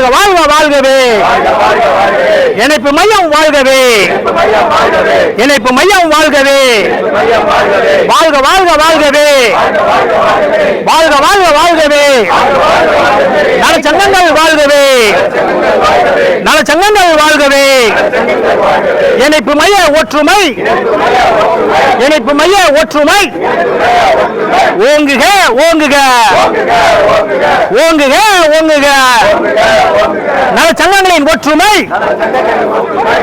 வாழ்க வாழ்க வாழ்கவே. இணைப்பு மையம் வாழ்கவே. இணைப்பு மையம் வாழ்கவே. வாழ்க வாழ்க வாழ்கவே. வாழ்க வாழ்க வாழ்கவே. நலச்சங்கங்கள் வாழ்கவே. நலச்சங்கங்கள் வாழ்கவே. இணைப்பு மைய ஒற்றுமை. இணைப்பு மைய ஒற்றுமை. ஓங்குக ஓங்குக. ஓங்குக ஓங்குக. சங்கங்களின் ஒற்றுமை.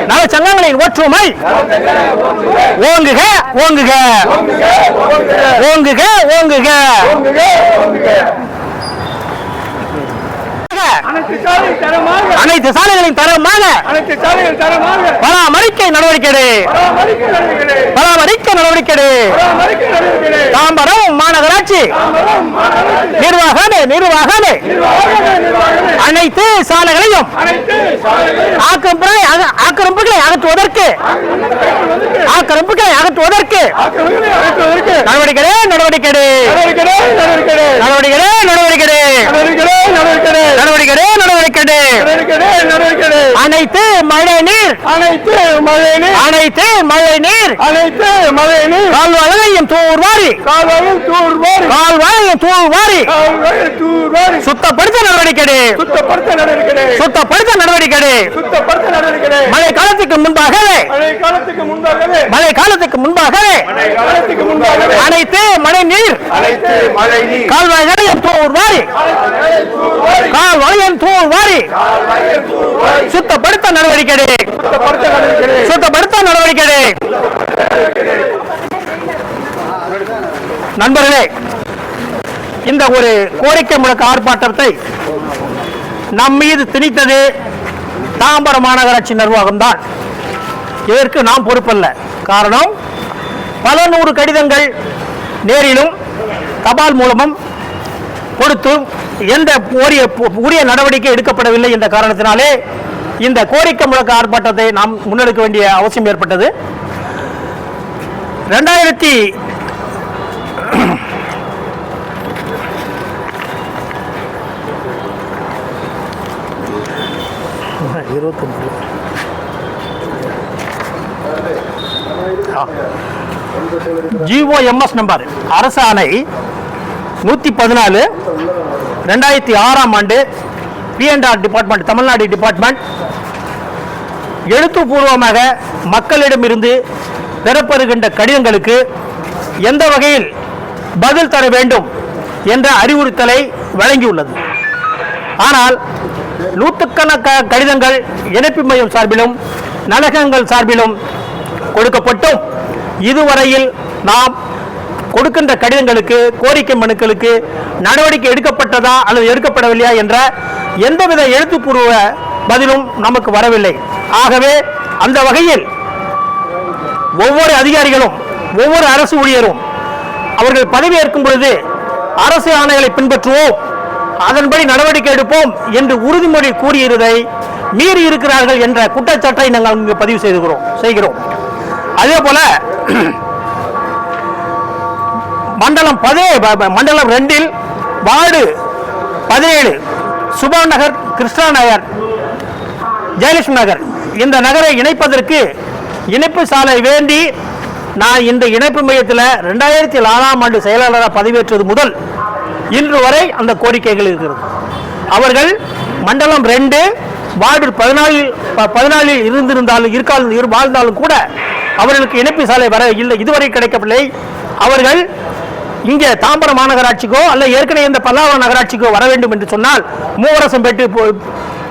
நல சங்கங்களின் ஒற்றுமை. ஓங்குக ஓங்குக. ஓங்குக ஓங்குக. தரமாக. அனைத்து சாலைகளின் தரமாக. பராமரிக்க நடவடிக்கை. பராமரிக்க நடவடிக்கை தாம்பரம் மாநகராட்சி. நிர்வாகமே நிர்வாகமே. அனைத்து சாலைகளையும் ஆக்கிரமிப்புகளை அக- ஆக்கிரமிப்புகளை அகற்றுவதற்கு. ஆக்கிரமிப்புகளை அகற்றுவதற்கு. நடவடிக்கை. நடவடிக்கை நடவடிக்கை நடவடிக்கை நடவடிக்கை அனைத்து மழை நீர் அனைத்து மழை நீர். அனைத்து மழை நீர். அனைத்து மழை நீர். கால்வாழையும் தூர்வாரி. கால்வாயில் தூர்வாரி. கால்வாழையும் தூர்வாரி. தூர்வாரி. சுத்தப்படுத்த நடவடிக்கை. சுத்தப்படுத்த நடவடிக்கை. சுத்தப்படுத்த நடவடிக்கை. சுத்தப்படுத்த நடவடிக்கை. மழை காலத்துக்கு முன்பாகவே. மழை காலத்துக்கு முன்பாகவே. மழை காலத்துக்கு முன்பாகவே. மழை காலத்துக்கு முன்பாகவே. அனைத்து மழை நீர். அனைத்து மழை நீர். கால்வாய்களையும் தூர்வாரி. கால்வாழையும் தூர்வாரி. கால்வாயில் சுத்தப்படுத்த நடவடிக்கை சுத்தப்படுத்த நடவடிக்கை நண்பர்களே இந்த ஒரு கோரிக்கை முழக்க ஆர்ப்பாட்டத்தை நம் மீது திணித்தது தாம்பரம் மாநகராட்சி நிர்வாகம் தான் இதற்கு நாம் பொறுப்பல்ல. காரணம் பல நூறு கடிதங்கள் நேரிலும் தபால் மூலமும் கொடுத்தும் எந்த உரிய உரிய நடவடிக்கை எடுக்கப்படவில்லை என்ற காரணத்தினாலே இந்த கோரிக்கை முழக்க ஆர்ப்பாட்டத்தை நாம் முன்னெடுக்க வேண்டிய அவசியம் ஏற்பட்டது. ரெண்டாயிரத்தி இருபத்தொன்று ஜிஓஎம்எஸ் நம்பர் அரசாணை நூற்றி பதினாலு. ரெண்டாயிரத்தி ஆறாம் ஆண்டு பிஎன்ஆர் டிபார்ட்மெண்ட் தமிழ்நாடு டிபார்ட்மெண்ட் எழுத்துப்பூர்வமாக மக்களிடமிருந்து பெறப்படுகின்ற கடிதங்களுக்கு எந்த வகையில் பதில் தர வேண்டும் என்ற அறிவுறுத்தலை வழங்கியுள்ளது. ஆனால் நூற்றுக்கணக்கான கடிதங்கள் இணைப்பு மையம் சார்பிலும் நலகங்கள் சார்பிலும் கொடுக்கப்பட்டும். இதுவரையில் நாம் கொடுக்கின்ற கடிதங்களுக்கு கோரிக்கை மனுக்களுக்கு நடவடிக்கை எடுக்கப்பட்டதா அல்லது எடுக்கப்படவில்லையா என்ற எந்தவித எழுத்துப்பூர்வ பதிலும் நமக்கு வரவில்லை. ஆகவே அந்த வகையில் ஒவ்வொரு அதிகாரிகளும் ஒவ்வொரு அரசு ஊழியரும் அவர்கள் பதவியேற்கும் பொழுது அரசு ஆணைகளை பின்பற்றுவோம் அதன்படி நடவடிக்கை எடுப்போம் என்று உறுதிமொழி கூறியிருதை மீறி இருக்கிறார்கள் என்ற குற்றச்சாட்டை நாங்கள் இங்கு பதிவு செய்துகிறோம் செய்கிறோம். அதே போல மண்டலம் பதே மண்டலம் ரெண்டில் வார்டு பதினேழு சுபா நகர் கிருஷ்ணா நகர் ஜெயலட்சுமி நகர். இந்த நகரை இணைப்பதற்கு இணைப்பு சாலை வேண்டி நான் இந்த இணைப்பு மையத்தில் ரெண்டாயிரத்தி நாலாம் ஆண்டு செயலாளராக பதவியேற்றது முதல் இன்று வரை அந்த கோரிக்கைகள் இருக்கிறது. அவர்கள் மண்டலம் ரெண்டு வார்டு பதினாலில் பதினாலில் இருந்திருந்தாலும் இருக்காது இரு வாழ்ந்தாலும் கூட அவர்களுக்கு இணைப்பு சாலை வர இல்லை. இதுவரை கிடைக்கவில்லை அவர்கள் இங்கே தாம்பரம் மாநகராட்சிக்கோ அல்ல ஏற்கனவே இந்த பல்லாவரம் நகராட்சிக்கோ வர வேண்டும் என்று சொன்னால் மூவரசம் பெற்று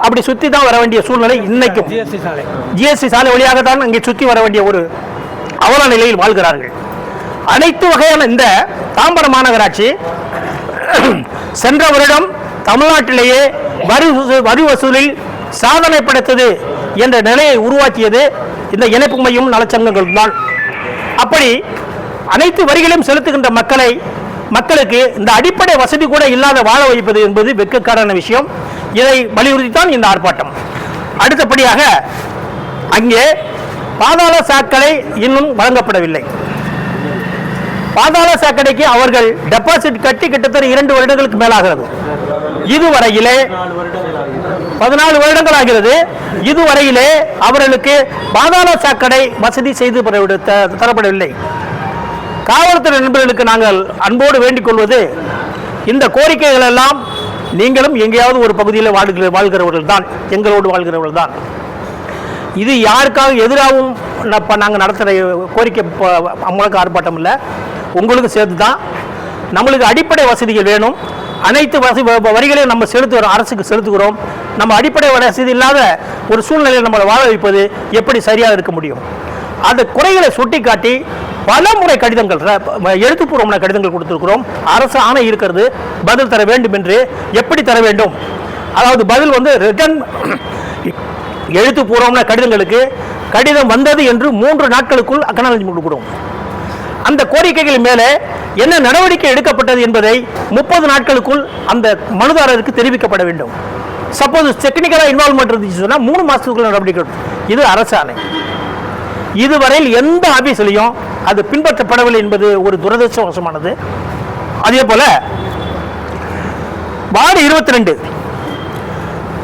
அப்படி சுற்றி தான் வர வேண்டிய சூழ்நிலை இன்னைக்கும். ஜிஎஸ்டி சாலை. வழியாக தான் அங்கே சுற்றி வர வேண்டிய ஒரு அவல நிலையில் வாழ்கிறார்கள். அனைத்து வகையான இந்த தாம்பரம் மாநகராட்சி சென்ற வருடம் தமிழ்நாட்டிலேயே வரி வரி வசூலில் சாதனை படைத்தது என்ற நிலையை உருவாக்கியது இந்த இணைப்பு மையம் நலச்சங்கங்கள் தான். அப்படி அனைத்து வரிகளையும் செலுத்துகின்ற மக்களை மக்களுக்கு இந்த அடிப்படை வசதி கூட இல்லாத வாழ வைப்பது என்பது வெட்கக்காரான விஷயம். இதை வலியுறுத்தித்தான் இந்த ஆர்ப்பாட்டம். அடுத்தபடியாக அங்கே பாதாள சாக்கடை இன்னும் வழங்கப்படவில்லை. பாதாள சாக்கடைக்கு அவர்கள் டெபாசிட் கட்டி கிட்டத்தட்ட இரண்டு வருடங்களுக்கு மேலாகிறது. இதுவரையிலே பதினாலு வருடங்கள் ஆகிறது. இதுவரையிலே அவர்களுக்கு பாதாள சாக்கடை வசதி செய்து தரப்படவில்லை. காவல்துறை நண்பர்களுக்கு நாங்கள் அன்போடு வேண்டிக் கொள்வது இந்த கோரிக்கைகள் எல்லாம் நீங்களும் எங்கேயாவது ஒரு பகுதியில் வாழ்கிற வாழ்கிறவர்கள் தான். எங்களோடு வாழ்கிறவர்கள் தான். இது யாருக்காக எதிராகவும் நாங்கள் நடத்துகிற கோரிக்கை அவங்களுக்கு ஆர்ப்பாட்டம் இல்லை. உங்களுக்கு சேர்த்து தான் நம்மளுக்கு அடிப்படை வசதிகள் வேணும். அனைத்து வசதி வரிகளையும் நம்ம செலுத்துகிறோம் அரசுக்கு செலுத்துகிறோம். நம்ம அடிப்படை வசதி இல்லாத ஒரு சூழ்நிலையில் நம்மளை வாழ வைப்பது எப்படி சரியாக இருக்க முடியும்? அந்த குறைகளை சுட்டி காட்டி பல முறை கடிதங்கள் எழுத்துப்பூர்வமான கடிதங்கள் கொடுத்திருக்கிறோம். அரசு ஆணை இருக்கிறது பதில் தர வேண்டும் என்று. எப்படி தர வேண்டும்? அதாவது பதில் வந்து ரிட்டர்ன் எழுத்துப்பூர்வமான கடிதங்களுக்கு கடிதம் வந்தது என்று மூன்று நாட்களுக்குள் அக்கனாலஜ்மெண்ட் கொடுக்கிறோம் அந்த கோரிக்கைகள் மேலே என்ன நடவடிக்கை எடுக்கப்பட்டது என்பதை முப்பது நாட்களுக்குள் அந்த மனுதாரருக்கு தெரிவிக்கப்பட வேண்டும். சப்போஸ் டெக்னிக்கலாக இன்வால்மெண்ட் இருந்துச்சு சொன்னால் மூணு மாதத்துக்குள்ள நடவடிக்கை இது இது அரசாணை இதுவரையில் எந்த ஆஃபீஸ்லையும் அது பின்பற்றப்படவில்லை என்பது ஒரு துரதிருஷ்டவசமானது. அதே போல வார்டு இருபத்தி ரெண்டு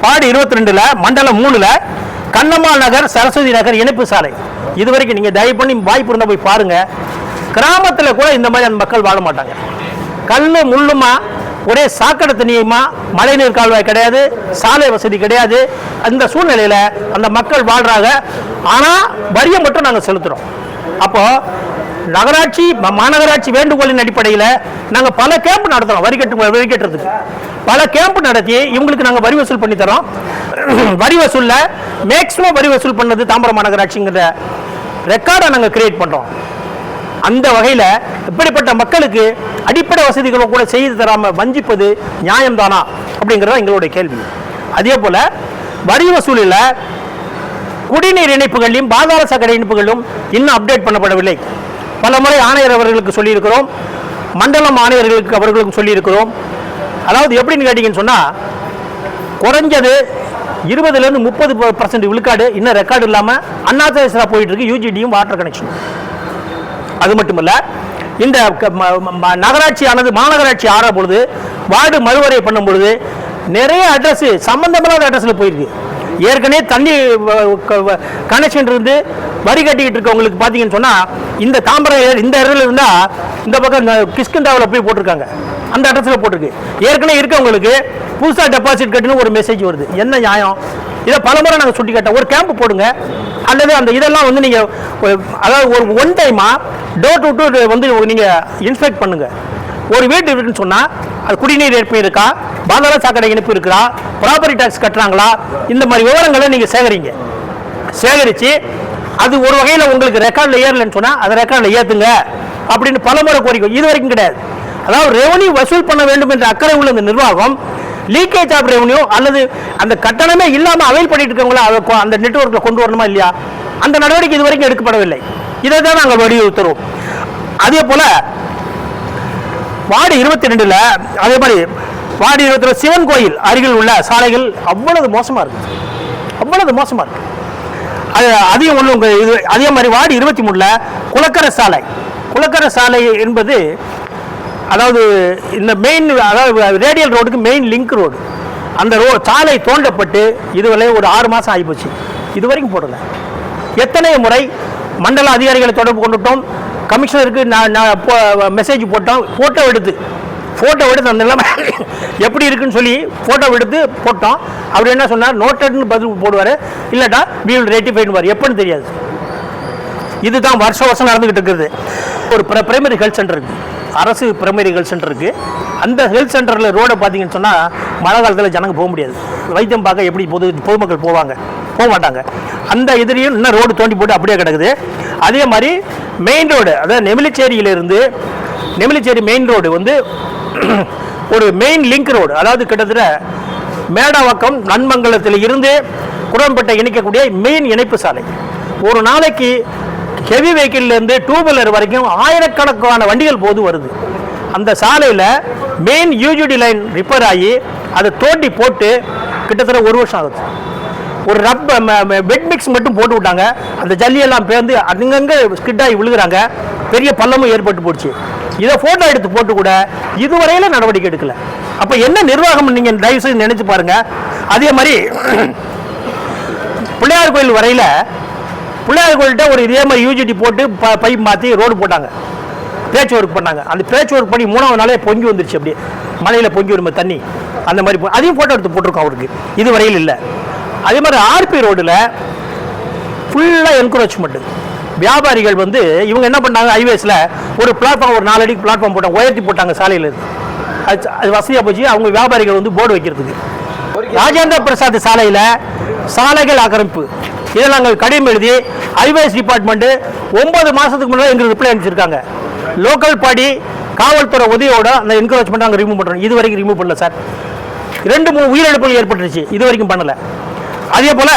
வார்டு இருபத்தி ரெண்டுல மண்டலம் மூணுல கண்ணம்மாள் நகர் சரஸ்வதி நகர் இணைப்பு சாலை. இது வரைக்கும் நீங்க தயவு பண்ணி வாய்ப்பு இருந்தால் போய் பாருங்க. கிராமத்தில் கூட இந்த மாதிரி அந்த மக்கள் வாழ மாட்டாங்க. கல் முள்ளுமா ஒரே சாக்கடை தண்ணியுமா மழைநீர் கால்வாய் கிடையாது சாலை வசதி கிடையாது. அந்த சூழ்நிலையில அந்த மக்கள் வாழ்றாங்க. ஆனால் வரியை மட்டும் நாங்கள் செலுத்துகிறோம் அப்போ நகராட்சி மாநகராட்சி வேண்டுகோளின் அடிப்படையில் நாங்கள் பல கேம்ப் நடத்துறோம் வரி கட்டு வரி கட்டுறதுக்கு. பல கேம்ப் நடத்தி இவங்களுக்கு நாங்கள் வரி வசூல் பண்ணி தரோம். வரி வசூலில் மேக்ஸிமம் வரி வசூல் பண்ணது தாம்பரம் மாநகராட்சிங்கிற ரெக்கார்டை நாங்கள் கிரியேட் பண்ணுறோம் அந்த வகையில் இப்படிப்பட்ட மக்களுக்கு அடிப்படை வசதிகளை கூட செய்து தராமல் வஞ்சிப்பது நியாயம்தானா அப்படிங்கிறது எங்களுடைய கேள்வி. அதே போல வரி வசூலில் குடிநீர் இணைப்புகளையும் பாதாள சாக்கடை இணைப்புகளும் இன்னும் அப்டேட் பண்ணப்படவில்லை. பல முறை ஆணையர் அவர்களுக்கு சொல்லியிருக்கிறோம் மண்டலம் ஆணையர்களுக்கு அவர்களுக்கும் சொல்லியிருக்கிறோம். அதாவது எப்படின்னு கேட்டீங்கன்னு சொன்னால் குறைஞ்சது இருபதுலேருந்து முப்பது பர்சன்ட் விழுக்காடு இன்னும் ரெக்கார்டு இல்லாமல் அண்ணாதேசரா போயிட்டுருக்கு யூஜிடியும் வாட்டர் கனெக்ஷன் அது மட்டுமல்ல இந்த நகராட்சியானது மாநகராட்சி ஆற பொழுது வார்டு மறுவரை பண்ணும் பொழுது நிறைய அட்ரஸ் சம்மந்தமில்லாத அட்ரஸில் போயிருக்கு. ஏற்கனவே தண்ணி கனெக்ஷன் இருந்து வரி கட்டிக்கிட்டு இருக்கவங்களுக்கு பார்த்தீங்கன்னு சொன்னால் இந்த தாம்பரம் இந்த இடத்துல இருந்தால் இந்த பக்கம் இந்த போய் போட்டிருக்காங்க. அந்த அட்ரஸில் போட்டிருக்கு. ஏற்கனவே இருக்கவங்களுக்கு புதுசாக டெபாசிட் கட்டுன்னு ஒரு மெசேஜ் வருது. என்ன நியாயம்? இதை பலமுறை நாங்கள் சுட்டி காட்டோம் ஒரு கேம்ப் போடுங்க. அல்லது அந்த இதெல்லாம் வந்து நீங்கள் அதாவது ஒரு ஒன் டைமாக டோர் டு டோர் வந்து நீங்கள் இன்ஸ்பெக்ட் பண்ணுங்கள் ஒரு வீட்டு இருக்குன்னு சொன்னால் அது குடிநீர் இணைப்பு இருக்கா? பாதாள சாக்கடை இணைப்பு இருக்கா ப்ராப்பர்ட்டி டேக்ஸ் கட்டுறாங்களா? இந்த மாதிரி விவரங்களை நீங்கள் சேகரிங்க. சேகரிச்சு அது ஒரு வகையில் உங்களுக்கு ரெக்கார்டில் ஏறலைன்னு சொன்னால் அதை ரெக்கார்டில் ஏற்றுங்க அப்படின்னு பலமுறை கோரிக்கை. இது வரைக்கும் கிடையாது. அதாவது ரெவன்யூ வசூல் பண்ண வேண்டும் என்ற அக்கறை உள்ள இந்த நிர்வாகம் லீக்கேஜ் ஆஃப் ரெவன்யூ அல்லது அந்த கட்டணமே இல்லாமல் அவைல் பண்ணிட்டு இருக்கவங்கள அதை அந்த நெட்ஒர்க்கில் கொண்டு வரணுமா இல்லையா? அந்த நடவடிக்கை இது வரைக்கும் எடுக்கப்படவில்லை. இதை தான் நாங்கள் வலியுறுத்துறோம். அதே போல வார்டு இருபத்தி ரெண்டுல அதே மாதிரி வாடி இருபத்தி சிவன் கோயில் அருகில் உள்ள சாலைகள் அவ்வளவு மோசமாக இருக்குது அவ்வளவு மோசமாக இருக்குது அது அதையும் ஒன்று உங்கள் இது அதே மாதிரி வார்டு இருபத்தி மூணில் குளக்கரை சாலை. குளக்கரை சாலை என்பது அதாவது இந்த மெயின் அதாவது ரேடியல் ரோடுக்கு மெயின் லிங்க் ரோடு அந்த ரோ சாலை தோண்டப்பட்டு இதுவரை ஒரு ஆறு மாதம் ஆகிப்போச்சு. இது வரைக்கும் போடல. எத்தனை முறை மண்டல அதிகாரிகளை தொடர்பு கொண்டுட்டோம். கமிஷனருக்கு நான் நான் மெசேஜ் போட்டோம். ஃபோட்டோ எடுத்து ஃபோட்டோ எடுத்து அந்த நிலைமை எப்படி இருக்குன்னு சொல்லி ஃபோட்டோ எடுத்து போட்டோம். அவர் என்ன சொன்னார்? நோட்டட்னு பதில் போடுவார். இல்லாட்டா வி வில் rectify எப்படின்னு தெரியாது. இதுதான் வருஷம் வருஷம் நடந்துக்கிட்டு இருக்குது. ஒரு பிரைமரி ஹெல்த் சென்டர் இருக்குது அரசு பிரைமரி ஹெல்த் சென்டர் இருக்குது அந்த ஹெல்த் சென்டரில் ரோடை பார்த்தீங்கன்னு சொன்னால் மழை காலத்தில் ஜனங்க போக முடியாது. வைத்தியம் பார்க்க எப்படி பொது பொதுமக்கள் போவாங்க? போக மாட்டாங்க. அந்த எதிரியும் இன்னும் ரோடு தோண்டி போட்டு அப்படியே கிடக்குது. அதே மாதிரி மெயின் ரோடு அதாவது நெமிலிச்சேரியிலிருந்து நெமிலிச்சேரி மெயின் ரோடு வந்து ஒரு மெயின் லிங்க் ரோடு அதாவது கிட்டத்தட்ட மேடவாக்கம் நன்மங்கலத்தில் இருந்து குடம்பட்டை இணைக்கக்கூடிய மெயின் இணைப்பு சாலை. ஒரு நாளைக்கு ஹெவி வெஹிக்கிள்லேருந்து டூ வீலர் வரைக்கும் ஆயிரக்கணக்கான வண்டிகள் போது வருது. அந்த சாலையில் மெயின் யூஜிடி லைன் ரிப்பேர் ஆகி அதை தோண்டி போட்டு கிட்டத்தட்ட ஒரு வருஷம் ஆகுது. ஒரு ரப் பெட் மிக்ஸ் மட்டும் போட்டு விட்டாங்க. அந்த ஜல்லியெல்லாம் பேர்ந்து அங்கங்கே ஸ்கிட் ஆகி விழுகுறாங்க. பெரிய பள்ளமும் ஏற்பட்டு போச்சு. இதை ஃபோட்டோ எடுத்து போட்டு கூட இதுவரையில நடவடிக்கை எடுக்கல. அப்போ என்ன நிர்வாகம் நீங்கள் தயவு செய்து நினைச்சு பாருங்க. அதே மாதிரி பிள்ளையார் கோயில் வரையில் பிள்ளையார் கோயில்கிட்ட ஒரு இதே மாதிரி யூஜிடி போட்டு ப பைப் மாற்றி ரோடு போட்டாங்க. பேச்சு ஒர்க் பண்ணாங்க. அந்த பேச்சு ஒர்க் பண்ணி மூணாவது நாளே பொங்கி வந்துருச்சு அப்படியே. மலையில் பொங்கி வரும்போது தண்ணி. அந்த மாதிரி போ- அதையும் ஃபோட்டோ எடுத்து போட்டிருக்கோம் அவருக்கு. இது வரையில் இல்லை. அதே மாதிரி ஆர்பி ரோடில் ஃபுல்லாக என்கரேஜ்மெண்ட்டு வியாபாரிகள் வந்து இவங்க என்ன பண்ணாங்க ஹைவேஸில் ஒரு பிளாட்ஃபார்ம் ஒரு நாலு அடிக்கு பிளாட்ஃபார்ம் போட்டாங்க உயர்த்தி போட்டாங்க சாலையில் அது அது வசதியாக போச்சு. அவங்க வியாபாரிகள் வந்து போர்டு வைக்கிறதுக்கு. ராஜேந்திர பிரசாத் சாலையில் சாலைகள் ஆக்கிரமிப்பு. இதை நாங்கள் கடிதம் எழுதி ஹைவேஸ் டிபார்ட்மெண்ட்டு ஒன்பது மாதத்துக்கு முன்னாடி எங்களுக்கு ரிப்ளை அனுப்பிச்சிருக்காங்க. லோக்கல் பாடி காவல்துறை உதவியோட அந்த என்கரேஜ்மெண்ட் நாங்கள் ரிமூவ் பண்ணுறோம் இது வரைக்கும் ரிமூவ் பண்ணல சார் ரெண்டு மூணு உயிரிழப்புகள் ஏற்பட்டுருச்சு. இது வரைக்கும் பண்ணலை. அதே போல்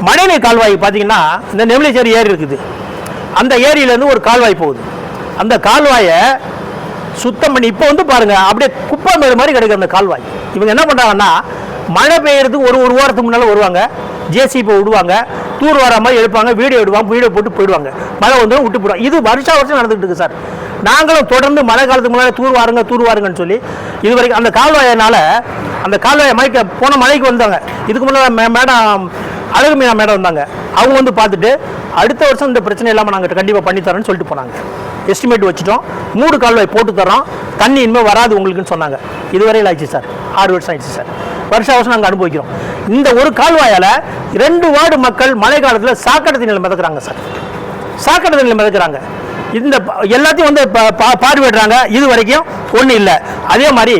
மழைநீர் கால்வாய் பார்த்தீங்கன்னா இந்த நெமிலிச்சேரி ஏரி இருக்குது. அந்த ஏரியிலேருந்து ஒரு கால்வாய் போகுது. அந்த கால்வாயை சுத்தம் பண்ணி இப்போ வந்து பாருங்க அப்படியே குப்பை மேடு மாதிரி கிடைக்கும் அந்த கால்வாய். இவங்க என்ன பண்ணுறாங்கன்னா மழை பெய்யறதுக்கு ஒரு ஒரு வாரத்துக்கு முன்னால் வருவாங்க. ஜேசிபி விடுவாங்க. தூர் வர மாதிரி எடுப்பாங்க. வீடியோ எடுவாங்க வீடியோ போட்டு போயிடுவாங்க. மழை வந்து விட்டு போயிடுவாங்க. இது வருஷா வருஷம் நடந்துகிட்டு இருக்கு சார். நாங்களும் தொடர்ந்து மழை காலத்துக்கு முன்னாடி தூர் வாருங்க தூர் வாருங்கன்னு சொல்லி இது வரைக்கும் அந்த கால்வாயினால் அந்த கால்வாயை மழைக்கு போன மழைக்கு வந்தாங்க. இதுக்கு முன்னாடி மே- மேடம் அழகு மீனா மேடம் வந்தாங்க. அவங்க வந்து பார்த்துட்டு அடுத்த வருஷம் இந்த பிரச்சனை இல்லாமல் நாங்கள் கண்டிப்பாக பண்ணித்தரோன்னு சொல்லிட்டு போனாங்க. எஸ்டிமேட் வச்சுட்டோம். மூடு கால்வாய் போட்டு தரோம். தண்ணி இனிமேல் வராது உங்களுக்குன்னு சொன்னாங்க. இதுவரையில் ஆயிடுச்சு சார். ஆறு வருஷம் ஆயிடுச்சு சார். வருஷ வருஷம் நாங்கள் அனுபவிக்கிறோம். இந்த ஒரு கால்வாயால் ரெண்டு வார்டு மக்கள் மழை காலத்தில் சாக்கடை தண்ணியில் மிதக்குறாங்க சார். சாக்கடை தண்ணியில் மிதக்குறாங்க. இந்த எல்லாத்தையும் வந்து பார்வையிடுறாங்க. இது வரைக்கும் ஒன்றும் இல்லை. அதே மாதிரி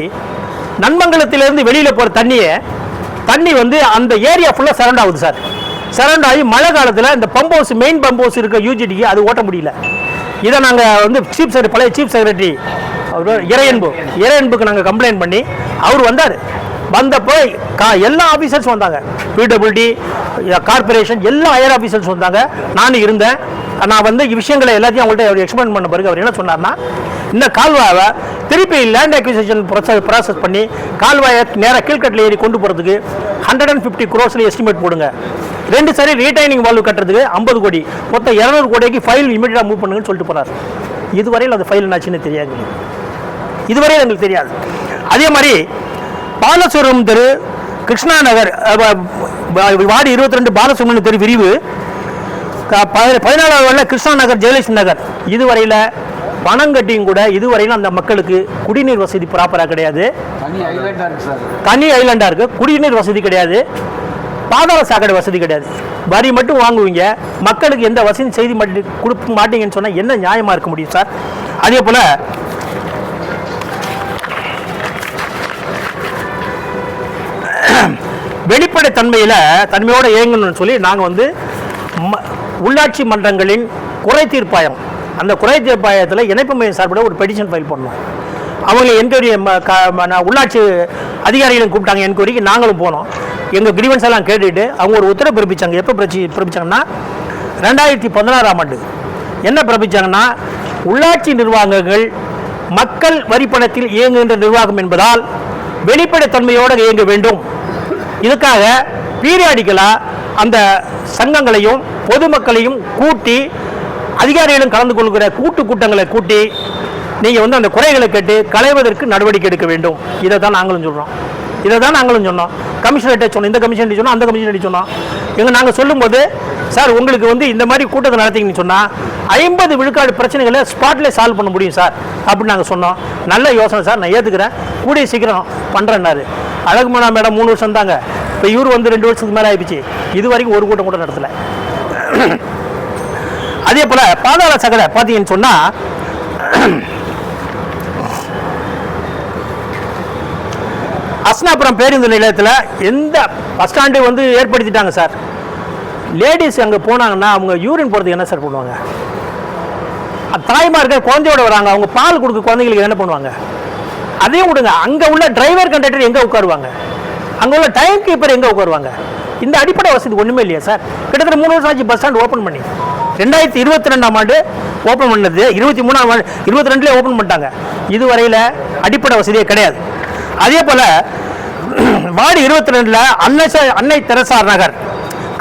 நன்மங்கலத்திலேருந்து வெளியில் போகிற தண்ணியை தண்ணி வந்து அந்த ஏரியா ஃபுல்லாக சரண்ட் ஆகுது சார். சரண்ட் ஆகி மழை காலத்தில் இந்த pump house main pump house இருக்க யூஜிடிக்கு அது ஓட்ட முடியல. இதை நாங்கள் வந்து சீஃப் செக்ரட்டரி பழைய சீஃப் செக்ரட்டரி அவர் இறையன்பு இறையன்புக்கு நாங்கள் கம்ப்ளைண்ட் பண்ணி அவர் வந்தார். வந்தப்போ கா எல்லா ஆஃபீஸர்ஸ் வந்தாங்க. பிடபிள்டி கார்பரேஷன் எல்லா ஹையர் ஆஃபீஸர்ஸ் வந்தாங்க. நானும் இருந்தேன். நான் வந்து விஷயங்களை எல்லாத்தையும் அவங்கள்ட்ட அவர் எக்ஸ்பிளைன் பண்ண பிறகு அவர் என்ன சொன்னார்னா இந்த கால்வாயை திருப்பி லேண்ட் அக்விசேஷன் ப்ராசஸ் ப்ராசஸ் பண்ணி கால்வாயை நேராக கீழ்கட்டில் ஏறி கொண்டு போகிறதுக்கு ஹண்ட்ரட் அண்ட் ஃபிஃப்டி க்ரோஸில் எஸ்டிமேட் போடுங்க. ரெண்டு சரி ரீடைனிங் வால்வ் கட்டுறதுக்கு ஐம்பது கோடி. மொத்தம் இரநூறு கோடிக்கு ஃபைல் இமீடியட்டாக மூவ் பண்ணுங்கன்னு சொல்லிட்டு போனார். இதுவரையில் அந்த ஃபைல் என்னாச்சுன்னு தெரியாது. இதுவரையும் எங்களுக்கு தெரியாது. அதே மாதிரி பாலசுரம் தெரு கிருஷ்ணா நகர் வார்டு இருபத்தி ரெண்டு பாலசுப்ரமணிய தெரு விரிவு. பதினாலாவது வார்டில் கிருஷ்ணா நகர் ஜெயலட்சுமி நகர். இதுவரையில் பணம் கட்டியும் கூட இதுவரையிலும் அந்த மக்களுக்கு குடிநீர் வசதி ப்ராப்பராக கிடையாது. தனி ஐலாண்டாக இருக்குது குடிநீர் வசதி கிடையாது. பாதாள சாக்கடை வசதி கிடையாது. வரி மட்டும் வாங்குவீங்க. மக்களுக்கு எந்த வசதி செய்தி மாட்டி கொடுக்க மாட்டீங்கன்னு சொன்னால் என்ன நியாயமாக இருக்க முடியும் சார்? அதே போல் வெளிப்படை தன்மையில் தன்மையோடு இயங்கணும்னு சொல்லி நாங்கள் வந்து ம- உள்ளாட்சி மன்றங்களின் குறை தீர்ப்பாயம். அந்த குறை தீர்ப்பாயத்தில் இணைப்பு மையம் சார்பில் ஒரு பெடிஷன் ஃபைல் பண்ணோம் அவங்க என்கொயரி உள்ளாட்சி அதிகாரிகளும் கூப்பிட்டாங்க என்கொயரிக்கு. நாங்களும் போனோம். எங்கள் கிரீவன்ஸ் எல்லாம் கேட்டுட்டு அவங்க ஒரு உத்தரவு பிறப்பிச்சாங்க. எப்போ பிறப்பி பிறப்பிச்சாங்கன்னா ரெண்டாயிரத்தி பதினாறாம் ஆண்டு. என்ன பிறப்பிச்சாங்கன்னா உள்ளாட்சி நிர்வாகங்கள் மக்கள் வரிப்பணத்தில் இயங்குகின்ற நிர்வாகம் என்பதால் வெளிப்படைத்தன்மையோடு இயங்க வேண்டும். இதுக்காக பீரியாடிக்கலாக அந்த சங்கங்களையும் பொதுமக்களையும் கூட்டி அதிகாரிகளும் கலந்து கொள்கிற கூட்டு கூட்டங்களை கூட்டி நீங்கள் வந்து அந்த குறைகளை கேட்டு களைவதற்கு நடவடிக்கை எடுக்க வேண்டும். இதை தான் நாங்களும் சொல்கிறோம் இதை தான் நாங்களும் சொன்னோம். கமிஷனர்கிட்ட சொன்னோம். இந்த கமிஷன் சொன்னோம். அந்த கமிஷன் சொன்னோம். எங்கள் நாங்கள் சொல்லும்போது சார் உங்களுக்கு வந்து இந்த மாதிரி கூட்டத்தை நடத்திங்கன்னு சொன்னால் ஐம்பது விழுக்காடு பிரச்சனைகளை ஸ்பாட்லேயே சால்வ் பண்ண முடியும் சார் அப்படின்னு நாங்கள் சொன்னோம். நல்ல யோசனை சார் நான் ஏற்றுக்கிறேன் கூடிய சீக்கிரம் பண்ணுறேன்னாரு அழகுமனா மேடம் மூணு வருஷம் தாங்க. இப்போ இவர் வந்து ரெண்டு வருஷத்துக்கு மேலே ஆயிடுச்சு. இது வரைக்கும் ஒரு கூட்டம் கூட நடத்தலை. அதே போல் பாதாள சகலை பார்த்தீங்கன்னு சொன்னால் அஸ்னாபுரம் பேருந்து நிலையத்தில் எந்த பஸ் ஸ்டாண்டு வந்து ஏற்படுத்திட்டாங்க சார். லேடிஸ் அங்கே போனாங்கன்னா அவங்க யூரின் போகிறதுக்கு என்ன சார் பண்ணுவாங்க? தாய்மார்கள் குழந்தையோட வராங்க அவங்க பால் கொடுக்க குழந்தைங்களுக்கு என்ன பண்ணுவாங்க? அதையும் விடுங்க. அங்கே உள்ள டிரைவர் கண்டக்டர் எங்கே உட்காருவாங்க? அங்கே உள்ள டைம் கீப்பர் எங்கே உட்காருவாங்க? இந்த அடிப்படை வசதி ஒன்றுமே இல்லையா சார் கிட்டத்தட்ட மூணு வருஷம் ஆச்சு பஸ் ஸ்டாண்ட் ஓப்பன் பண்ணி. ரெண்டாயிரத்தி இருபத்தி ரெண்டாம் ஆண்டு ஓப்பன் பண்ணது. இருபத்தி மூணாம் ஆண்டு இருபத்தி ரெண்டுலேயே ஓப்பன் பண்ணிட்டாங்க. இதுவரையில் அடிப்படை வசதியே கிடையாது. அதே போல் வார்டு இருபத்தி ரெண்டில் அன்னை அன்னை தெரசார் நகர்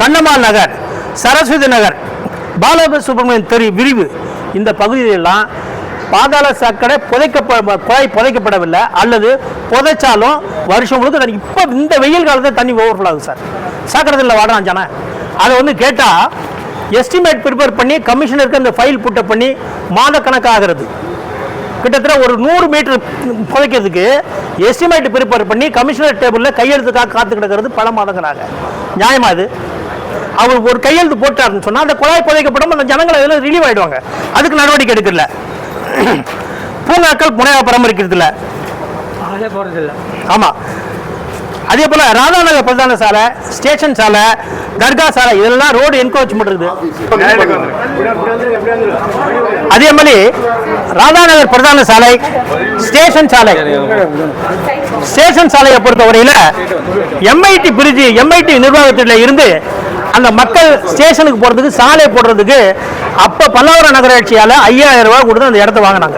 கண்ணம்மாள் நகர் சரஸ்வதி நகர் பாலசுப்ரமணியன் தெரு விரிவு. இந்த பகுதியிலெல்லாம் பாதாள சாக்கடை புதைக்கப்ப குழாய் புதைக்கப்படவில்லை. அல்லது புதைச்சாலும் வருஷம் முழுக்க தண்ணி இப்போ இந்த வெயில் காலத்தில் தண்ணி ஓவர்ஃபுல் ஆகுது சார். சாக்கடையில் வாடுறான் ஜன. அதை வந்து கேட்டால் எஸ்டிமேட் ப்ரிப்பேர் பண்ணி கமிஷனருக்கு அந்த ஃபைல் புட்ட பண்ணி மாதக்கணக்காகிறது கிட்டத்தட்ட ஒரு நூறு மீட்டர் புதைக்கிறதுக்கு எஸ்டிமேட் ப்ரிப்பேர் பண்ணி கமிஷனர் டேபிளில் கையெழுத்துக்காக காத்து கிடக்கிறது பல மாதங்களாக. நியாயமா இது? அவர் ஒரு கையெழுத்து போட்டாருன்னு சொன்னால் அந்த குழாய் புதைக்கப்படும் அந்த ஜனங்கள் அதில் ரிலீவ் ஆயிடுவாங்க. அதுக்கு நடவடிக்கை எடுக்கல பூங்காக்கள் முனையாக பராமரிக்கிறது இல்லை ஆமாம் அதே போல் ராதாநகர் பிரதான சாலை ஸ்டேஷன் சாலை தர்கா சாலை இதெல்லாம் ரோடு என்கரேஜ்மெண்ட் இருக்குது அதே மாதிரி ராதாநகர் பிரதான சாலை ஸ்டேஷன் சாலை. ஸ்டேஷன் சாலையை பொறுத்தவரையில் எம்ஐடி பிரிட்ஜ் எம்ஐடி நிர்வாகத்தில் இருந்து அந்த மக்கள் ஸ்டேஷனுக்கு போகிறதுக்கு சாலை போடுறதுக்கு அப்போ பல்லாவரம் நகராட்சியால் ஐயாயிரம் ரூபா கொடுத்து அந்த இடத்த வாங்கினாங்க.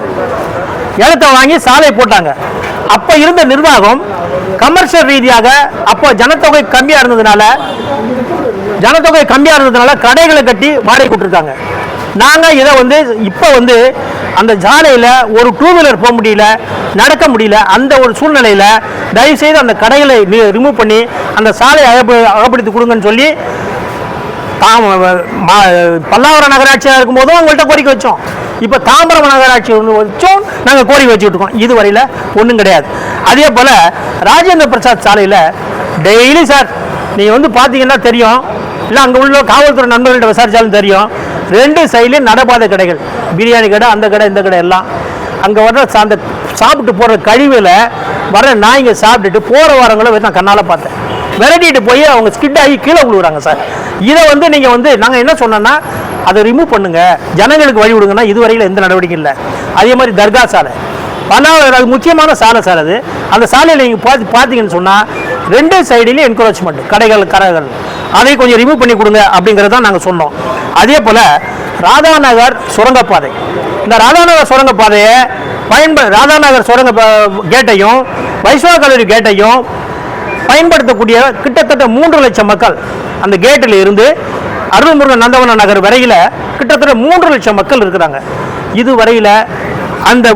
இடத்த வாங்கி சாலை போட்டாங்க. அப்போ இருந்த நிர்வாகம் கமர்ஷியல் ரீதியாக அப்போ ஜனத்தொகை கம்மியாக இருந்ததுனால ஜனத்தொகை கம்மியாக இருந்ததுனால கடைகளை கட்டி வாடகை கொடுத்துருக்காங்க. நாங்கள் இதை வந்து இப்போ வந்து அந்த சாலையில் ஒரு டூ வீலர் போக முடியல நடக்க முடியல அந்த ஒரு சூழ்நிலையில் தயவு செய்து அந்த கடைகளை ரிமூவ் பண்ணி அந்த சாலையை அகப்படுத்தி கொடுங்கன்னு சொல்லி தாம மா- பல்லாவரம் நகராட்சியாக இருக்கும்போதும் உங்கள்கிட்ட கோரிக்கை வச்சோம். இப்போ தாம்பரம் நகராட்சி ஒன்று வச்சோம் நாங்கள் கோரிக்கை வச்சுட்டு இருக்கோம். இதுவரையில் ஒன்றும் கிடையாது. அதே போல் ராஜேந்திர பிரசாத் சாலையில் டெய்லி சார் நீங்கள் வந்து பார்த்தீங்கன்னா தெரியும். இல்லை அங்கே உள்ள காவல்துறை நண்பர்கள்ட்ட விசாரித்தாலும் தெரியும். ரெண்டு சைட்லேயும் நடப்பாத கடைகள். பிரியாணி கடை அந்த கடை இந்த கடை எல்லாம். அங்கே வர்ற சா- அந்த சாப்பிட்டு போகிற கழிவில் வர நாய்ங்க சாப்பிட்டுட்டு போகிற வாரங்களை நான் கண்ணால் பார்த்தேன். விரட்டிட்டு போய் அவங்க ஸ்கிட் ஆகி கீழே விழுகுறாங்க சார். இதை வந்து நீங்கள் வந்து நாங்கள் என்ன சொன்னோன்னா அதை ரிமூவ் பண்ணுங்க. ஜனங்களுக்கு வழி விடுங்கன்னா இதுவரையில் எந்த நடவடிக்கையும் இல்லை. அதே மாதிரி தர்கா சாலை. பல அது முக்கியமான சாலை சார் அது. அந்த சாலையில் நீங்கள் பார்த்து பார்த்தீங்கன்னு சொன்னால் ரெண்டு சைடுலேயும் என்கரேஜ்மெண்ட் கடைகள் கடைகள் அதை கொஞ்சம் ரிமூவ் பண்ணி கொடுங்க அப்படிங்கிறது தான் நாங்கள் சொன்னோம். அதே போல் ராதாநகர் சுரங்கப்பாதை. இந்த ராதாநகர் சுரங்கப்பாதையை பயன்ப ராதாநகர் சுரங்க கேட்டையும் வைஸ்வா கல்லூரி கேட்டையும் பயன்படுத்தக்கூடிய கிட்டத்தட்ட மூன்று லட்சம் மக்கள் அந்த கேட்டில் இருந்து அருள்முருகன் நந்தவன நகர் வரையில் கிட்டத்தட்ட மூன்று லட்சம் மக்கள் இருக்கிறாங்க. இது வரையில் அந்த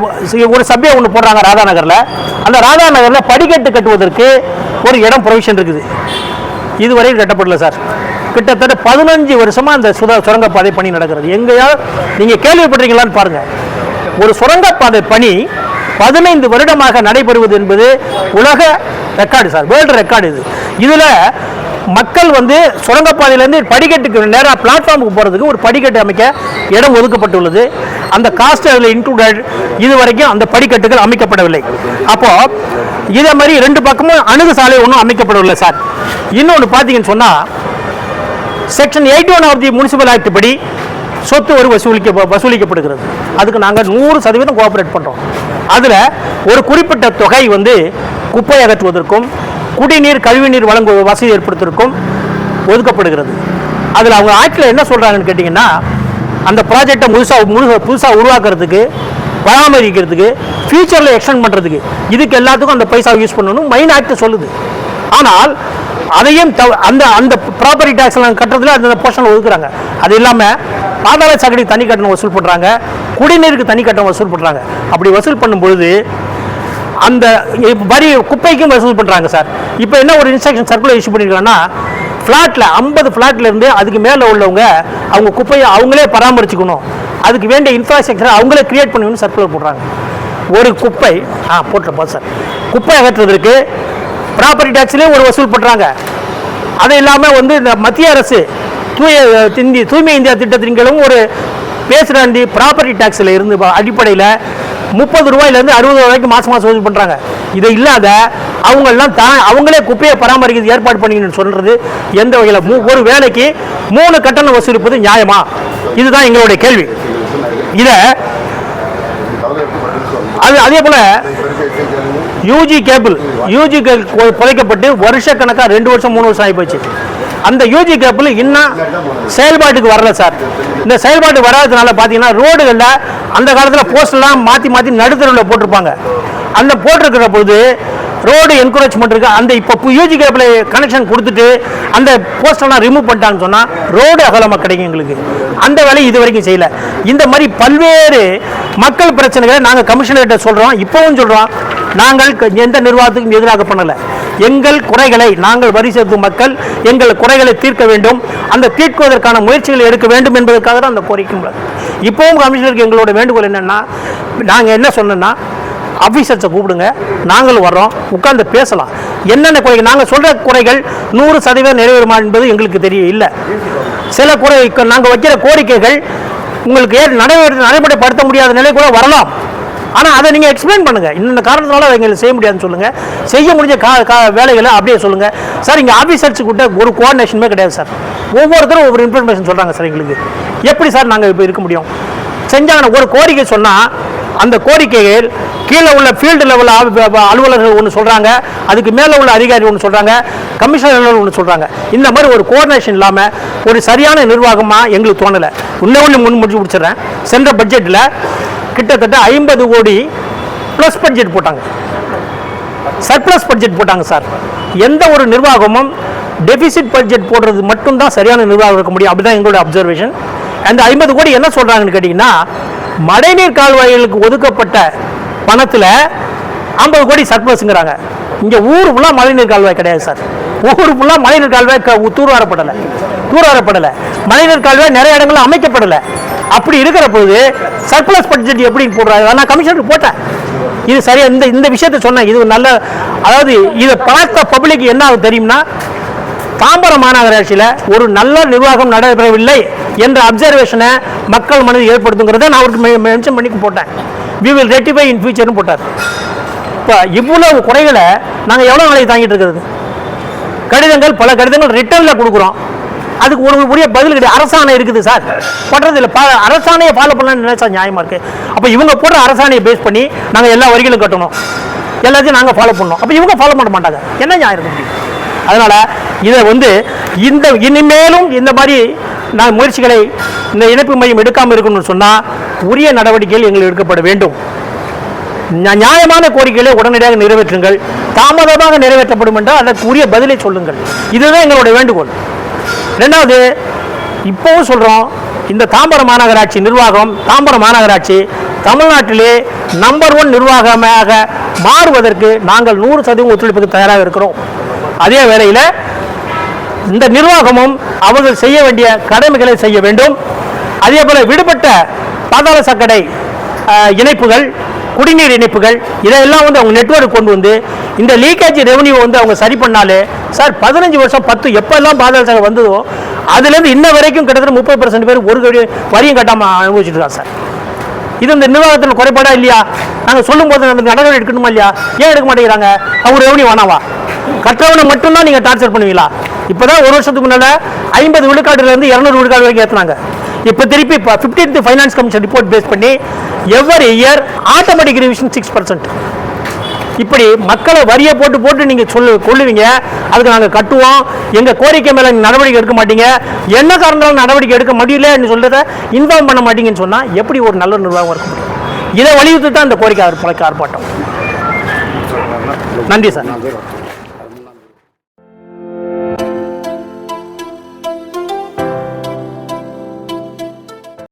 ஒரு சபையை ஒன்று போடுறாங்க ராதா நகரில். அந்த ராதா நகரில் படிக்கட்டு கட்டுவதற்கு ஒரு இடம் ப்ரொவிஷன் இருக்குது. இதுவரையில் கட்டப்படல சார். கிட்டத்தட்ட பதினஞ்சு வருஷமாக அந்த சுத சுரங்கப்பாதை பணி நடக்கிறது. எங்கேயாவது நீங்கள் கேள்விப்பட்டிருக்கீங்களான்னு பாருங்கள் ஒரு சுரங்கப்பாதை பணி பதினைந்து வருடமாக நடைபெறுவது என்பது உலக ரெக்கார்டு சார் வேர்ல்டு ரெக்கார்டு இது. இதில் மக்கள் வந்து சுரங்கப்பாதையிலேருந்து படிக்கட்டுக்கு நேராக பிளாட்ஃபார்முக்கு போகிறதுக்கு ஒரு படிக்கட்டு அமைக்க இடம் ஒதுக்கப்பட்டுள்ளது. அந்த காஸ்ட் அதில் இன்க்ளூடட் இது வரைக்கும் அந்த படிக்கட்டுகள் அமைக்கப்படவில்லை. அப்போது இதே மாதிரி ரெண்டு பக்கமும் அணுகு சாலை ஒன்றும் அமைக்கப்படவில்லை சார் இன்னொன்று பார்த்தீங்கன்னு சொன்னால் section eighty one of the municipal act படி சொத்து வரி வசூலிக்க வசூலிக்கப்படுகிறது. அதுக்கு நாங்கள் நூறு சதவீதம் கோஆப்ரேட் பண்ணுறோம் அதில் ஒரு குறிப்பிட்ட தொகை வந்து குப்பை அகற்றுவதற்கும் குடிநீர் கழிவுநீர் வழங்கு வசதி ஏற்படுத்துவதற்கும் ஒதுக்கப்படுகிறது. அதில் அவங்க ஆட்சியில் என்ன சொல்கிறாங்கன்னு கேட்டிங்கன்னா அந்த ப்ராஜெக்டை முழுசாக முழு புதுசாக உருவாக்குறதுக்கு பராமரிக்கிறதுக்கு ஃபியூச்சரில் எக்ஸ்டெண்ட் பண்ணுறதுக்கு இதுக்கு எல்லாத்துக்கும் அந்த பைசா யூஸ் பண்ணணும் மைன் ஆக்ட் சொல்லுது. ஆனால் அதையும் அந்த அந்த ப்ராப்பர்ட்டி டேக்ஸ் கட்டுறதுல அந்த போர்ஷன் ஒதுக்குறாங்க. அது இல்லாமல் பாதாள சாக்கடை தனி கட்டணம் வசூல் பண்ணுறாங்க குடிநீருக்கு தனி கட்டணம் வசூல் பண்ணுறாங்க அப்படி வசூல் பண்ணும்பொழுது அந்த வரி குப்பைக்கும் வசூல் பண்ணுறாங்க சார். இப்போ என்ன ஒரு இன்ஸ்ட்ரக்ஷன் சர்க்குலர் இஷ்யூ பண்ணியிருக்காங்கன்னா ஃப்ளாட்டில் ஐம்பது ஃப்ளாட்லேருந்து அதுக்கு மேலே உள்ளவங்க அவங்க குப்பையை அவங்களே பராமரிச்சுக்கணும். அதுக்கு வேண்டிய இன்ஃப்ராஸ்ட்ரக்சர் அவங்களே கிரியேட் பண்ணணும்னு சர்க்குலர் போடுறாங்க. ஒரு குப்பை ஆ போட்டுருப்போம் சார். குப்பை அகற்றுவதற்கு ப்ராப்பர்ட்டி டேக்ஸ்லேயும் ஒரு வசூல் பண்ணுறாங்க அது இல்லாமல் வந்து இந்த மத்திய அரசு தூய இந்தி தூய்மை இந்தியா திட்டத்தின் கீழும் ஒரு பேசுகிறாண்டி ப்ராப்பர்ட்டி டேக்ஸில் இருந்து அடிப்படையில் முப்பது ரூபாயிலேருந்து அறுபது ரூபாய்க்கு மாதம் மாதம் வசூல் பண்ணுறாங்க இது இல்லாத அவங்கெல்லாம் தான் அவங்களே குப்பையை பராமரிக்கிறது ஏற்பாடு பண்ணிக்கணும்னு சொல்கிறது எந்த வகையில்? மூ ஒரு வேலைக்கு மூணு கட்டணம் வசூலிப்பது நியாயமா? இதுதான் எங்களுடைய கேள்வி. இதை அது அதே போல் யூஜி கேபிள் யூஜி புதைக்கப்பட்டு வருஷ கணக்காக ரெண்டு வருஷம் மூணு வருஷம் ஆகி போச்சு அந்த யூஜி கேபிள் இன்னும் செயல்பாட்டுக்கு வரல சார். இந்த செயல்பாட்டுக்கு வராததுனால பார்த்தீங்கன்னா ரோடுகளில் அந்த காலத்தில் போஸ்ட்லாம் மாற்றி மாற்றி நடுத்தருவில் போட்டிருப்பாங்க. அந்த போட்டிருக்கிற பொழுது ரோடு என்கரேஜ்மெண்ட் இருக்குது அந்த இப்போ யூஜி கேபிள் கனெக்ஷன் கொடுத்துட்டு அந்த போஸ்டெல்லாம் ரிமூவ் பண்ணிட்டான்னு சொன்னால் ரோடு அகலமாக கிடைக்கும் எங்களுக்கு. அந்த வேலையை இது வரைக்கும் செய்யலை. இந்த மாதிரி பல்வேறு மக்கள் பிரச்சனைகளை நாங்கள் கமிஷனர்கிட்ட சொல்கிறோம் இப்போவும் சொல்கிறோம் நாங்கள் க- எந்த நிர்வாகத்துக்கும் எதிராக பண்ணலை. எங்கள் குறைகளை நாங்கள் வரி செலுத்தும் மக்கள் எங்கள் குறைகளை தீர்க்க வேண்டும். அந்த தீர்க்குவதற்கான முயற்சிகளை எடுக்க வேண்டும் என்பதற்காக தான் அந்த கோரிக்கை உள்ளது. இப்போவும் கமிஷனருக்கு எங்களோட வேண்டுகோள் என்னென்னா நாங்கள் என்ன சொன்னோன்னா ஆஃபீஸர்ஸை கூப்பிடுங்க. நாங்களும் வர்றோம். உட்கார்ந்து பேசலாம். என்னென்ன குறைகள் நாங்கள் சொல்கிற குறைகள் நூறு சதவீதம் நிறைவேறுமா என்பது எங்களுக்கு தெரிய இல்லை. சில குறை நாங்கள் வைக்கிற கோரிக்கைகள் உங்களுக்கு ஏன் நடைமுறை நடைமுறைப்படுத்த முடியாத நிலை கூட வரலாம். ஆனால் அதை நீங்கள் எக்ஸ்பிளைன் பண்ணுங்கள் இந்த காரணத்தினால எங்களுக்கு செய்ய முடியாதுன்னு சொல்லுங்கள் செய்ய முடிஞ்ச கா கா வேலைகளை அப்படியே சொல்லுங்கள் சார் இங்கே ஆஃபீஸர்ஸ் கிட்ட ஒரு கோஆர்டினேஷனுமே கிடையாது சார். ஒவ்வொருத்தரும் ஒவ்வொரு இன்ஃபர்மேஷன் சொல்கிறாங்க சார் எங்களுக்கு. எப்படி சார் நாங்கள் இப்போ இருக்க முடியும்? செஞ்சாங்கன்னா ஒரு கோரிக்கை சொன்னால் அந்த கோரிக்கைகள் கீழே உள்ள ஃபீல்டு லெவல் அலுவலர்கள் ஒன்று சொல்கிறாங்க அதுக்கு மேலே உள்ள அதிகாரி ஒன்று சொல்கிறாங்க கமிஷனர் ஒன்று சொல்கிறாங்க இந்த மாதிரி ஒரு கோஆர்டினேஷன் இல்லாமல் ஒரு சரியான நிர்வாகமாக எங்களுக்கு தோணலை. இன்னும் ஒன்று முன் முடிச்சு முடிச்சிடுறேன் சென்ற பட்ஜெட்டில் கிட்டத்தட்ட ஐம்பது கோடி ப்ளஸ் பட்ஜெட் போட்டாங்க. சர்ப்ளஸ் பட்ஜெட் போட்டாங்க சார் எந்த ஒரு நிர்வாகமும் டெபிசிட் பட்ஜெட் போடுறது மட்டும்தான் சரியான நிர்வாகம் இருக்க முடியும். அப்படிதான் எங்களோட அப்சர்வேஷன் அந்த ஐம்பது கோடி என்ன சொல்றாங்கன்னு கேட்டிங்கன்னா மழைநீர் கால்வாய்களுக்கு ஒதுக்கப்பட்ட பணத்தில் ஐம்பது கோடி சர்ப்ளஸ்ங்கிறாங்க இங்கே ஊர் ஃபுல்லாக மழைநீர் கால்வாய் கிடையாது சார் ஊர் ஃபுல்லாக மழைநீர் கால்வாய் தூர்வாரப்படலை. தூர்வாரப்படலை. மழைநீர் கால்வாய் நிறைய இடங்களில் அமைக்கப்படலை. அப்படி இருக்கிற பொழுது சர்ப்ளஸ் பட்ஜெட் எப்படி போடுறாங்க நான் கமிஷனருக்கு போட்டேன். இது சரியா? இந்த இந்த விஷயத்த சொன்னேன். இது நல்ல அதாவது இதை பார்த்த பப்ளிக் என்ன ஆகும் தெரியும்னா தாம்பரம் மாநகராட்சியில் ஒரு நல்ல நிர்வாகம் நடைபெறவில்லை என்ற அப்சர்வேஷனை மக்கள் மனதில் ஏற்படுத்துங்கிறத நான் அவருக்கு மென்ஷன் பண்ணி போட்டேன். வி வில் ரெட்டிஃபை இன் ஃபியூச்சர்னு போட்டார். இப்போ இவ்வளவு குறைகளை நாங்கள் எவ்வளோ நாளைக்கு தாங்கிட்டு இருக்கிறது? கடிதங்கள் பல கடிதங்கள் ரிட்டர்னில் கொடுக்குறோம். அதுக்கு ஒரு உரிய பதில் கிடையாது. அரசாணை இருக்குது சார். பண்ணுறது இல்லை பா அரசாணையை ஃபாலோ பண்ணலாம்னு நினைச்சா நியாயமாக இருக்குது அப்போ இவங்க போடுற அரசாணையை பேஸ் பண்ணி நாங்கள் எல்லா வரிகளும் கட்டணும். எல்லாத்தையும் நாங்கள் ஃபாலோ பண்ணணும். அப்போ இவங்க ஃபாலோ பண்ண மாட்டாங்க. என்ன நியாயம் இருக்க முடியும் அதனால் இதை வந்து இந்த இனிமேலும் இந்த மாதிரி நான் முயற்சிகளை இந்த இணைப்பு மையம் எடுக்காமல் இருக்கணும்னு சொன்னால் உரிய நடவடிக்கைகள் எங்களுக்கு எடுக்கப்பட வேண்டும். நியாயமான கோரிக்கைகளை உடனடியாக நிறைவேற்றுங்கள். தாமதமாக நிறைவேற்றப்படும் என்றால் அதற்கு உரிய பதிலை சொல்லுங்கள். இதுதான் எங்களுடைய வேண்டுகோள். ரெண்டாவது இப்போவும் சொல்கிறோம் இந்த தாம்பரம் மாநகராட்சி நிர்வாகம் தாம்பரம் மாநகராட்சி தமிழ்நாட்டிலே நம்பர் ஒன் நிர்வாகமாக மாறுவதற்கு நாங்கள் நூறு சதவீதம் ஒத்துழைப்புக்கு தயாராக இருக்கிறோம். அதே வேளையில் இந்த நிர்வாகமும் அவர்கள் செய்ய வேண்டிய கடமைகளை செய்ய வேண்டும். அதே போல் விடுபட்ட பாதாள சாக்கடை இணைப்புகள் குடிநீர் இணைப்புகள் இதையெல்லாம் வந்து அவங்க நெட்வொர்க் கொண்டு வந்து இந்த லீக்கேஜ் ரெவன்யூ வந்து அவங்க சரி பண்ணாலே சார் பதினஞ்சு வருஷம் பத்து எப்போல்லாம் பாதாள சங்கம் வந்ததோ அதுலேருந்து இன்ன வரைக்கும் கிட்டத்தட்ட முப்பது பர்சன்ட் பேர் ஒரு கடி வரியும் கட்டாமல் அனுபவிச்சுட்டு இருக்காங்க சார் இது இந்த நிர்வாகத்தில் குறைபாடா இல்லையா? நாங்கள் சொல்லும்போது அந்த நடவடிக்கை எடுக்கணுமா இல்லையா? ஏன் எடுக்க மாட்டேங்கிறாங்க? அவங்க ரெவன்யூ வேணாவா கற்றவனை மட்டும்தான் நீங்கள் டார்ச்சர் பண்ணுவீங்களா? இப்போதான் ஒரு வருஷத்துக்கு முன்னால ஐம்பது விழுக்காடுலேருந்து இரநூறு விழுக்காடு வரைக்கும் ஏற்றினாங்க இப்போ திருப்பி இப்போ fifteenth finance commission report base பண்ணி every year automatic revision six percent இப்படி மக்களை வரியை போட்டு போட்டு நீங்கள் சொல்லு கொள்ளுவீங்க. அதுக்கு நாங்கள் கட்டுவோம். எங்கள் கோரிக்கை மேலே நடவடிக்கை எடுக்க மாட்டீங்க. என்ன காரணத்தாலும் நடவடிக்கை எடுக்க முடியலன்னு சொல்கிறத இன்வால்வ் பண்ண மாட்டீங்கன்னு சொன்னால் எப்படி ஒரு நல்ல நிர்வாகம் இருக்க முடியும்? இதை வலியுறுத்தி தான் இந்த கோரிக்கை ஆர்ப்பாட்டம். நன்றி சார்.